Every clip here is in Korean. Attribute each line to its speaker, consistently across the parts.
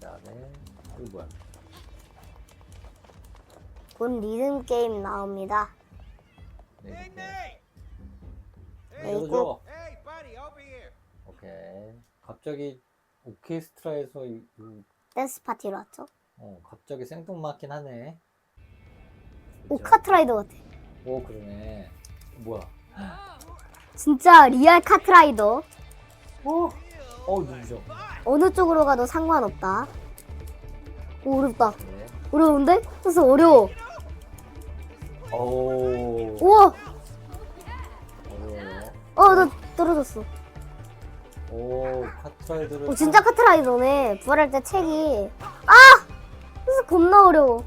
Speaker 1: 그다음에 이거 뭐야?
Speaker 2: 곧 리듬 게임 나옵니다.
Speaker 1: 네, 이거.
Speaker 3: Hey, buddy, over here.
Speaker 1: 오케이. 갑자기 오케스트라에서 이, 이-
Speaker 2: 댄스 파티로 왔죠.
Speaker 1: 어 갑자기 생뚱맞긴 하네.
Speaker 2: 오
Speaker 1: 그죠?
Speaker 2: 카트라이더 같아.
Speaker 1: 오 그러네. 뭐야?
Speaker 2: 진짜 리얼 카트라이더.
Speaker 1: 오. 어 눈죠.
Speaker 2: 어느 쪽으로 가도 상관없다. 오 어렵다.
Speaker 1: 네.
Speaker 2: 어려운데? 그래서 어려워.
Speaker 1: 오.
Speaker 2: 우와.
Speaker 1: 어려워요.
Speaker 2: 어 나 떨어졌어.
Speaker 1: 오 카트라이더를.
Speaker 2: 오 진짜 카트라이더네. 부활할 때 책이. 아! 그래서 겁나 어려워.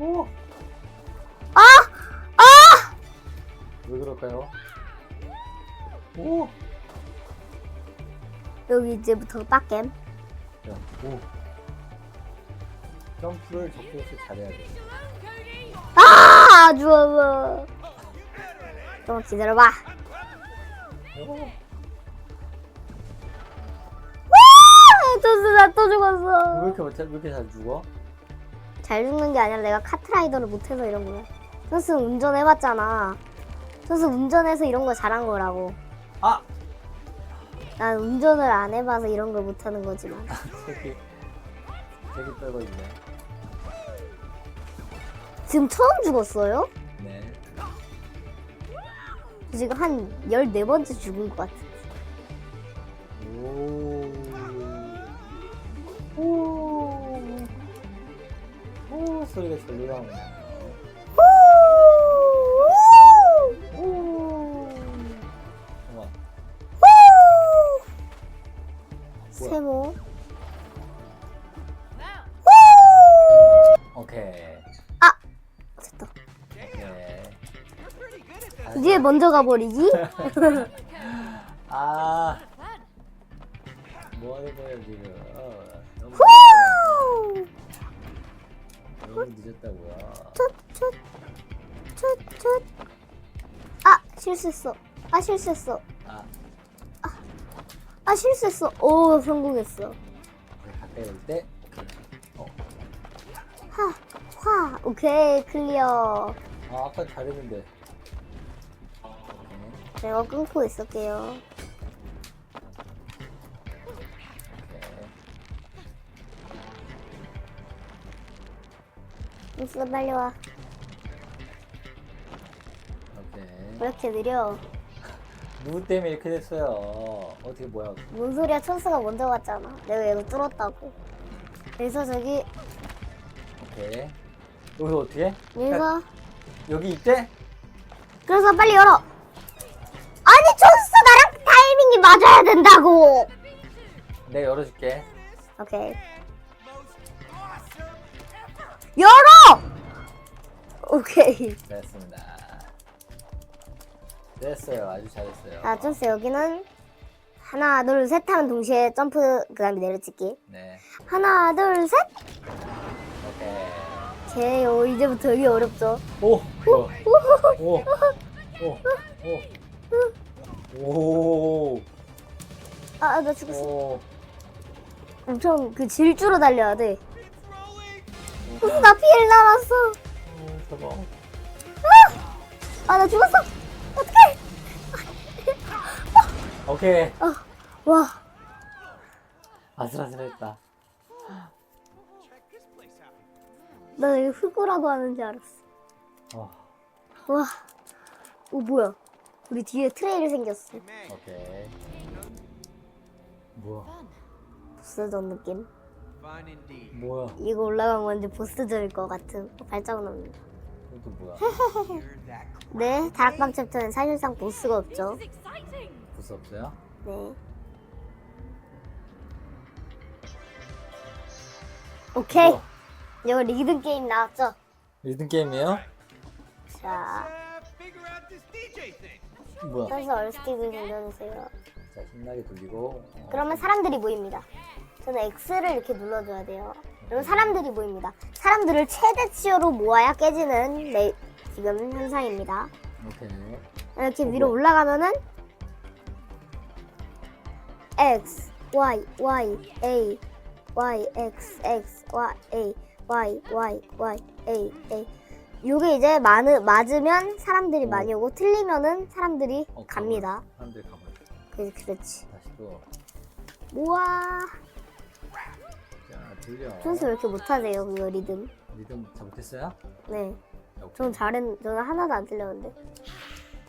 Speaker 1: 오.
Speaker 2: 아! 아!
Speaker 1: 왜 그럴까요? 오.
Speaker 2: 여기 이제부터 빡겜.
Speaker 1: 야, 오. 점프를 적도수 잘해야 돼.
Speaker 2: 아! 좋아. 좀 기다려봐.
Speaker 1: 오.
Speaker 2: 나또 죽었어.
Speaker 1: 왜 이렇게 못- 왜 이렇게 잘 죽어?
Speaker 2: 잘 죽는 게 아니라 내가 카트라이더를 못해서 이런 거야. 선수 운전해봤잖아. 선수 운전해서 이런 거 잘한 거라고.
Speaker 1: 아.
Speaker 2: 난 운전을 안 해봐서 이런 걸 못하는 거지만.
Speaker 1: 색이 색이 떨어지네.
Speaker 2: 지금 처음 죽었어요?
Speaker 1: 네.
Speaker 2: 지금 한 14번째 죽은 것 같아.
Speaker 1: 오. 오. 오 소리가 절로 나오네.
Speaker 2: 세모.
Speaker 1: 오케이.
Speaker 2: 됐다.
Speaker 3: at this.
Speaker 2: 이제 먼저 가버리기?
Speaker 1: 아. 뭐 하는 거야 지금? 어, 너무
Speaker 2: 후!
Speaker 1: 늦었다. 너무 늦었다고요.
Speaker 2: 툭툭 툭툭 아 실수했어 아 실수했어
Speaker 1: 아,
Speaker 2: 아 실수했어 오 성공했어
Speaker 1: 그래, 가까이 올 때. 어.
Speaker 2: 하 화 오케이 클리어
Speaker 1: 아, 아까 잘했는데.
Speaker 2: 내가 끊고 있을게요. 민수가 빨리 와
Speaker 1: 오케이.
Speaker 2: 왜 이렇게 느려
Speaker 1: 누구 때문에 이렇게 됐어요? 어떻게 뭐야?
Speaker 2: 뭔 소리야 천수가 먼저 왔잖아 내가 이거 뚫었다고 그래서 저기
Speaker 1: 오케이. 여기서 어떻게?
Speaker 2: 민서
Speaker 1: 여기 있대?
Speaker 2: 그래서 빨리 열어 아니 천수 나랑 타이밍이 맞아야 된다고
Speaker 1: 내가 열어줄게.
Speaker 2: 오케이. 열어 오케이
Speaker 1: 됐습니다. 됐어요. 아주 잘했어요.
Speaker 2: 자, 점스 여기는 하나, 둘, 셋 하면 동시에 점프 그 다음에 내려찍기.
Speaker 1: 네.
Speaker 2: 하나, 둘, 셋.
Speaker 1: 오케이.
Speaker 2: 오케이, 오, 이제부터 여기 어렵죠.
Speaker 1: 오! 오! 오! 오! 오!
Speaker 2: 아, 나 죽었어.
Speaker 1: 오!
Speaker 2: 엄청 그 질주로 달려야 돼. 무슨 나 피해를 남았어.
Speaker 1: 오, 대박.
Speaker 2: 아, 나 죽었어. 어떡해.
Speaker 1: 오케이.
Speaker 2: 아, 와,
Speaker 1: 아슬아슬했다.
Speaker 2: 나 이거 흑우라고 하는 줄 알았어.
Speaker 1: 어,
Speaker 2: 와, 오, 뭐야. 우리 뒤에 트레이를 생겼어.
Speaker 1: 오케이. 뭐야?
Speaker 2: 보스전 느낌.
Speaker 3: indeed.
Speaker 1: 뭐야?
Speaker 2: 이거 올라간 건지 보스전일 것 같은 발자국 납니다.
Speaker 1: 이것도 뭐야?
Speaker 3: You're that
Speaker 2: 네, 다락방 챕터는 사실상 보스가 없죠.
Speaker 1: 부스 없어요?
Speaker 2: 네. 오케이. 이거 리듬 게임 나왔죠?
Speaker 1: 리듬 게임이에요?
Speaker 2: 자.
Speaker 1: 뭐야?
Speaker 2: 그래서 얼스틱을 돌려주세요.
Speaker 1: 자, 신나게 돌리고. 어,
Speaker 2: 그러면 사람들이 모입니다. 저는 X를 이렇게 눌러줘야 돼요. 그러면 사람들이 모입니다. 사람들을 최대치로 모아야 깨지는 매, 지금 현상입니다.
Speaker 1: 오케이.
Speaker 2: 이렇게 위로 올라가면은 X, Y, Y, A, Y X X Y A Y Y Y A A 요게 이제 많으, 맞으면 사람들이
Speaker 1: 오.
Speaker 2: 많이 오고 틀리면은 사람들이
Speaker 1: 어,
Speaker 2: 갑니다.
Speaker 1: 사람들이 가만히.
Speaker 2: 그, 그렇지.
Speaker 1: 다시 또.
Speaker 2: 우와.
Speaker 1: 자, 들려.
Speaker 2: 선수 왜 이렇게 못하세요? 그거 리듬.
Speaker 1: 리듬 잘못했어요?
Speaker 2: 네.
Speaker 1: 야, 오케이.
Speaker 2: 전 잘했, 저는 하나도 안 틀렸는데.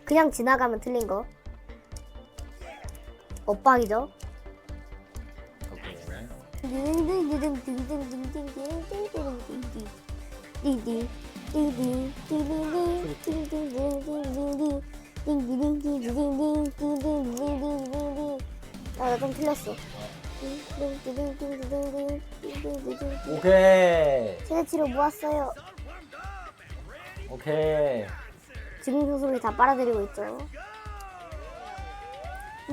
Speaker 2: 그냥 지나가면 틀린 거. 엇박이죠?
Speaker 1: 오케이.
Speaker 2: 아나좀 틀렸어.
Speaker 1: 오케이.
Speaker 2: 최대치로 모았어요.
Speaker 1: 오케이.
Speaker 2: 지금 소속이 다 빨아들이고 있죠.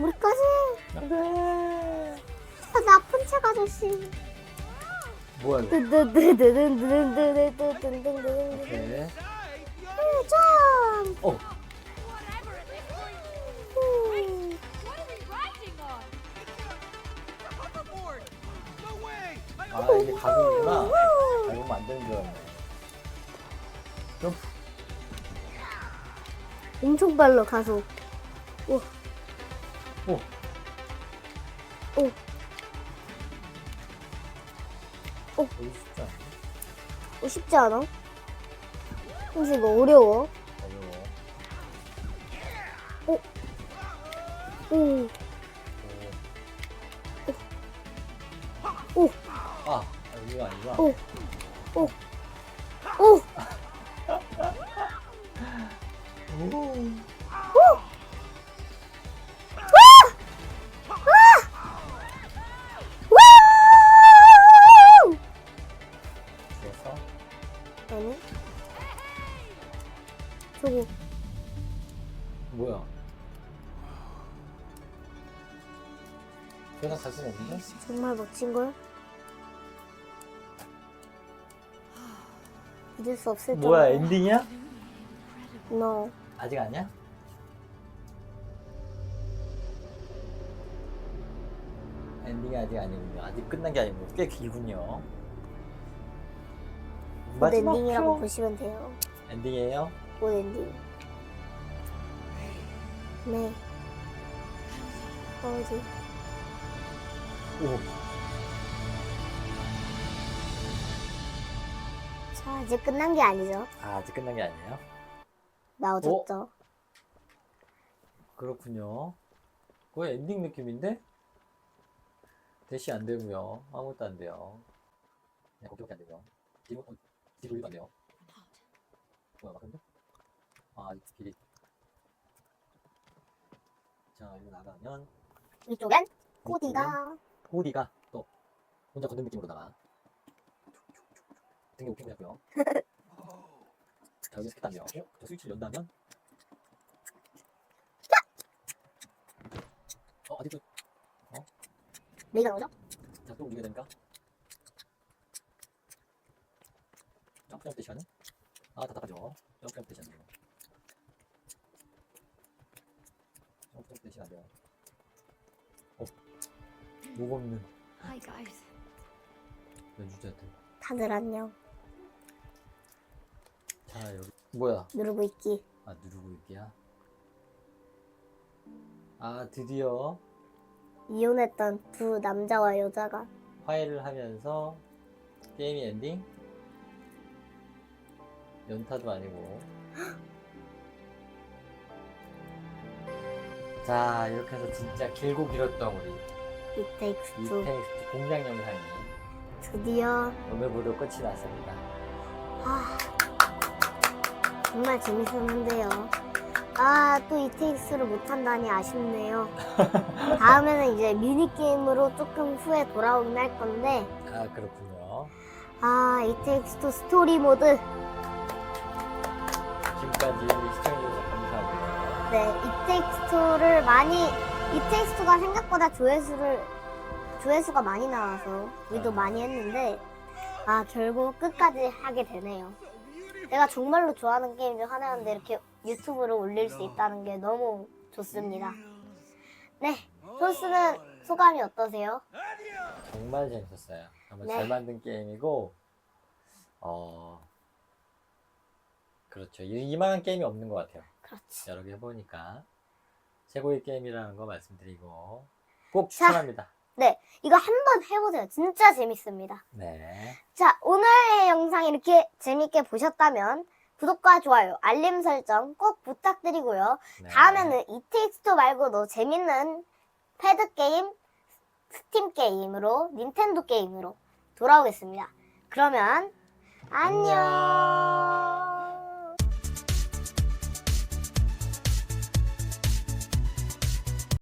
Speaker 2: 우리까지.
Speaker 1: 안돼.
Speaker 2: 아, 나쁜 책 아저씨.
Speaker 1: 뭐야 이거?
Speaker 2: 든든든든든든든든든든든.
Speaker 1: 오케이.
Speaker 2: 점.
Speaker 1: 어.
Speaker 2: 음.
Speaker 4: What are we riding on?
Speaker 1: 아 이게 가슴이구나. 밟으면 안 되는 줄 알았네. 점프.
Speaker 2: 엄청 빨라 가속. 오.
Speaker 1: 오.
Speaker 2: 오.
Speaker 1: 여기 쉽지 않네.
Speaker 2: 어, 쉽지 않아? 혹시 이거 어려워?
Speaker 1: 어려워.
Speaker 2: 오.
Speaker 1: 오.
Speaker 2: 오.
Speaker 1: 아, 아 이거 아니구나.
Speaker 2: 오. 오. 오.
Speaker 1: 오.
Speaker 2: 정말 멋진 걸. 잊을 수 없을
Speaker 1: 뭐야
Speaker 2: 정도로.
Speaker 1: 엔딩이야?
Speaker 2: No.
Speaker 1: 아직 아니야? 엔딩이 아직 아니군요. 아직 끝난 게 아니고 꽤 길군요.
Speaker 2: 곧
Speaker 1: 마지막
Speaker 2: 엔딩이라고
Speaker 1: 표.
Speaker 2: 보시면 돼요.
Speaker 1: 엔딩이에요?
Speaker 2: 곧 엔딩. 네. 어디?
Speaker 1: 오.
Speaker 2: 자, 이제 끝난 게 아니죠.
Speaker 1: 아, 아직 끝난 게 아니에요?
Speaker 2: 나오셨죠?
Speaker 1: 그렇군요. 거의 엔딩 느낌인데? 대시 안 되고요. 아무것도 안 돼요. 네, 거기밖에 안 돼요. 뒤로, 어, 뒤로 올리도 안 돼요. 뭐야, 막혔네? 아, 이 길이. 자, 이거 나가면,
Speaker 2: 이쪽엔 코디가
Speaker 1: 호디가 또 혼자 걷는 느낌으로다가 등에 오핑 잡고요. 자, 여기 스킵. 어? 저 스위치를 연다면? 어, 아직도,
Speaker 2: 내가 나오죠?
Speaker 1: 자, 또 올리게 됩니까? 점프 점프 대시하는? 아, 답답하죠. 점프 점프 대시하는 거. 점프 점프 대시 안 돼요. 어, 목 없는
Speaker 4: Hi guys.
Speaker 1: 연주자들.
Speaker 2: 다들 안녕.
Speaker 1: 자, 여기. 뭐야?
Speaker 2: 누르고 있기.
Speaker 1: 아, 누르고 있기야? 아, 드디어
Speaker 2: 이혼했던 두 남자와 여자가
Speaker 1: 화해를 하면서 게임이 엔딩? 연타도 아니고. 자, 이렇게 해서 진짜 길고 길었던 우리
Speaker 2: Two
Speaker 1: 이텍스트 공략 영상이
Speaker 2: 드디어
Speaker 1: 오늘부로 끝이 났습니다.
Speaker 2: 아, 정말 재밌었는데요. 아, 또 이테이크스를 못한다니 아쉽네요. 다음에는 이제 미니게임으로 조금 후에 돌아오긴 할 건데,
Speaker 1: 아, 그렇군요.
Speaker 2: 아, 이테이크스 스토리 모드.
Speaker 1: 지금까지 시청해주셔서 감사합니다.
Speaker 2: 네, 이테이크스를 많이, 이테이크스가 생각보다 조회수를, 조회수가 많이 나와서 우리도 많이 했는데, 아, 결국 끝까지 하게 되네요. 내가 정말로 좋아하는 게임 중 하나였는데 이렇게 유튜브로 올릴 수 있다는 게 너무 좋습니다. 네, 소스는 소감이 어떠세요?
Speaker 1: 정말 재밌었어요. 정말
Speaker 2: 네.
Speaker 1: 잘 만든 게임이고, 어, 그렇죠. 이- 이만한 게임이 없는 것 같아요.
Speaker 2: 그렇지.
Speaker 1: 여러 개 해보니까. 최고의 게임이라는 거 말씀드리고, 꼭
Speaker 2: 자.
Speaker 1: 추천합니다.
Speaker 2: 네, 이거 한번 해보세요. 진짜 재밌습니다.
Speaker 1: 네.
Speaker 2: 자, 오늘의 영상 이렇게 재밌게 보셨다면 구독과 좋아요, 알림 설정 꼭 부탁드리고요.
Speaker 1: 네.
Speaker 2: 다음에는 이텍스트 말고도 재밌는 패드 게임, 스팀 게임으로, 닌텐도 게임으로 돌아오겠습니다. 그러면 안녕.